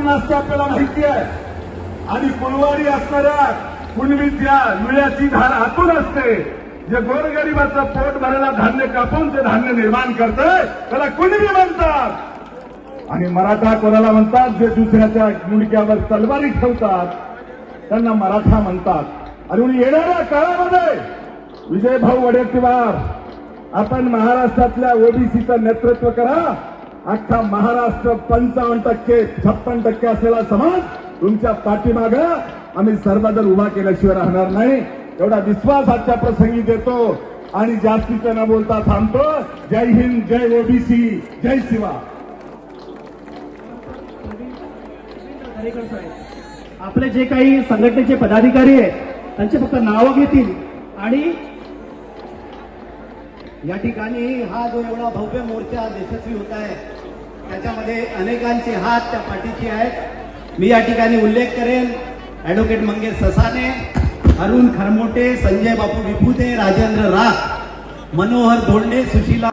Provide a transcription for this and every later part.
पूर्ण असते आपल्याला माहिती आहे. आणि कुलवारी असणाऱ्या कुणबीतल्या विळ्याची धार आतून असते. जे गोरगरिबाचं पोट भरायला धान्य कापून ते धान्य निर्माण करतंय त्याला कुणबी म्हणतात. आणि मराठा कोणाला म्हणतात? जे दुसऱ्याच्या मुंडक्यावर तलवारी ठेवतात त्यांना मराठा म्हणतात. आणि येणाऱ्या काळामध्ये विजय भाऊ वडेट्टीवार आपण महाराष्ट्रातल्या ओबीसीचं नेतृत्व करा. अख्खा महाराष्ट्र पंचावन्न टक्के छप्पन टक्के असलेला समाज तुमच्या पाठीमाग आम्ही सर्वजण उभा केल्याशिवाय राहणार नाही. एवढा विश्वास आजच्या प्रसंगी देतो. आणि जास्तीचं न बोलता थांबतो. जय हिंद जय ओबीसी जय शिवा. आपले जे काही संघटनेचे पदाधिकारी आहेत त्यांचे फक्त नावं घेतील आणि या ठिकाणी हा जो एवढा भव्य मोर्चा यशस्वी होत आहे त्याच्यामध्ये अनेकांचे हात त्या पाठीशी आहेत. मी या ठिकाणी उल्लेख करेन ॲडव्होकेट मंगेश ससाने अरुण खरमोटे संजय बापू विपुते राजेंद्र राख मनोहर धोंडे सुशीला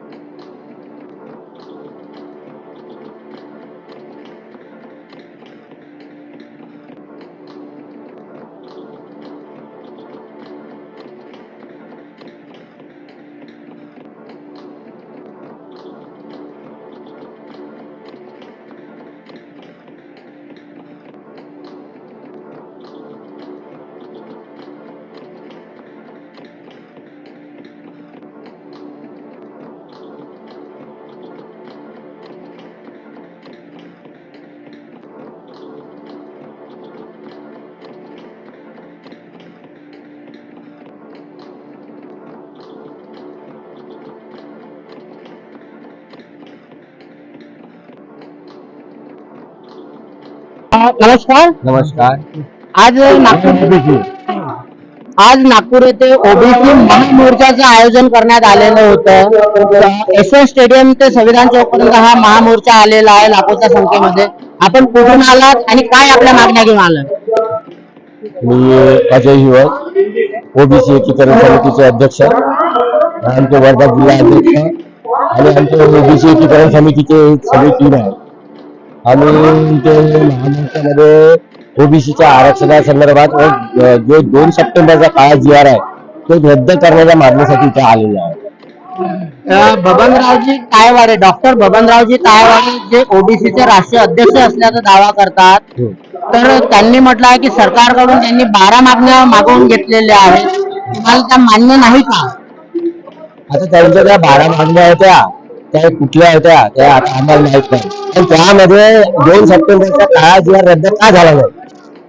नमस्कार नमस्कार. आज नागपूर आज नागपूर येथे ओबीसी महामोर्चाचं आयोजन करण्यात आलेलं होतं. एस एस स्टेडियम ते संविधान चौक पर्यंत हा महामोर्चा आलेला आहे लाखोच्या संख्येमध्ये. आपण कुठून आलात आणि काय आपल्या मागण्या घेऊन आलात? मी अजय हिवळ ओबीसी एकीकरण समितीचे अध्यक्ष. आमचे वर्धा जिल्हा अध्यक्ष. आणि आमचे ओबीसी एकीकरण समितीचे सगळे टीम आहे आम्ही इथे महामंचामध्ये ओबीसीच्या आरक्षणासंदर्भात जो दोन सप्टेंबरचा काळा जी आर आहे तो रद्द करण्याच्या मागणीसाठी इथे आलेलो आहे. बबनरावजी तायवाडे डॉक्टर बबनरावजी तायवाडे जे ओबीसीचे राष्ट्रीय अध्यक्ष असल्याचा दावा करतात तर त्यांनी म्हटलं आहे की सरकारकडून त्यांनी बारा मागण्या मागवून घेतलेल्या आहेत. तुम्हाला त्या मान्य नाही का? आता त्यांच्या त्या बारा मागण्या होत्या. त्या कुठल्या होत्या त्या आम्हाला माहीत नाही. पण त्यामध्ये दोन सप्टेंबरचा काळा जी रद्द का झाला नाही?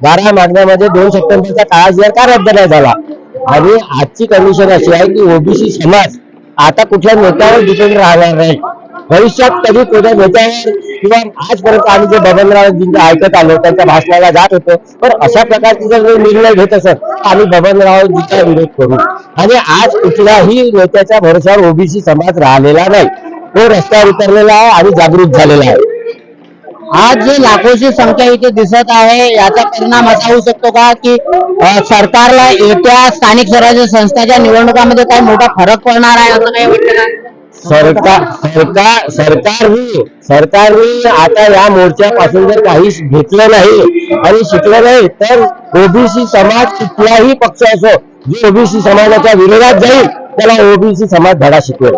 बारा मागण्यामध्ये दोन सप्टेंबरचा काळा जी का रद्द नाही झाला? आणि आजची कंडिशन अशी आहे की ओबीसी समाज आता कुठल्या नेत्यावर डिपेंड राहणार नाही. भविष्यात कधी कोणत्या नेत्यावर किंवा आजपर्यंत आम्ही जे बबनरावजींचं ऐकत आलो त्यांच्या भाषणाला जात होतो पण अशा प्रकारचे जर निर्णय घेत असत आम्ही बबनरावजींचा विरोध करू. आणि आज कुठल्याही नेत्याच्या भरोश्यावर ओबीसी समाज राहिलेला नाही. तो रस्त्यावर उतरलेला आहे आणि जागृत झालेला आहे. आज जी लाखोची संख्या इथे दिसत आहे याचा परिणाम असा होऊ शकतो का की सरकारला येत्या स्थानिक स्वराज्य संस्थाच्या निवडणुकामध्ये काही मोठा फरक पडणार आहे असं काही वाटतं का? सरकार सरकार सरकारने सरकारने आता या मोर्चापासून जर काही घेतलं नाही आणि शिकलं नाही तर ओबीसी समाज कुठलाही पक्ष असो जे ओबीसी समाजाच्या विरोधात जाईल त्याला ओबीसी समाज धडा शिकवेल.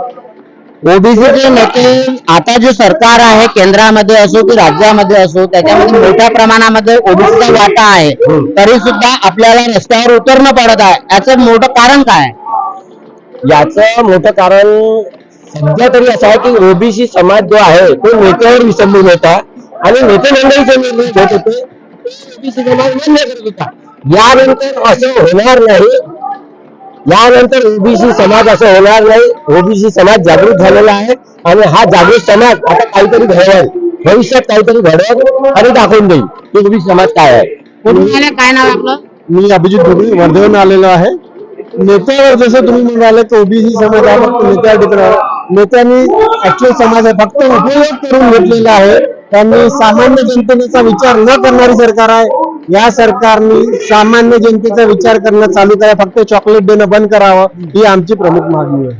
ओबीसीचे नेते आता जे सरकार आहे केंद्रामध्ये असो की राज्यामध्ये असो त्याच्यामध्ये मोठ्या प्रमाणामध्ये ओबीसीचा वाटा आहे तरी सुद्धा आपल्याला रस्त्यावर उतरणं पडत आहे. याचं मोठं कारण काय? याचं मोठं कारण सध्या तरी असं आहे की ओबीसी समाज जो आहे तो नेत्यावर विसंबून होता आणि नेते मंडळीचे निर्णय घेत होते ओबीसी समाज मान्य करत होता. यानंतर असं होणार नाही. यानंतर ओबीसी समाज असं होणार नाही. ओबीसी समाज जागृत झालेला आहे आणि हा जागृत समाज आता काहीतरी घडवेल. भविष्यात काहीतरी घडवेल आणि दाखवून देईल की ओबीसी समाज काय आहे? काय नाव आहे आपलं? मी अभिजित ढोबळे वर्धेहून आलेलो आहे. नेत्यावर जसं तुम्ही म्हणाले की ओबीसी समाज हा फक्त नेत्यावर नेत्यांनी ऍक्च्युअल समाज आहे फक्त उपयोग करून घेतलेला आहे. त्यांनी विचार न करना सरकार है या सरकारने सामान्य विचार करना चालू कर फिर चॉकलेट देने बंद कराव हि आम प्रमुख मागणी है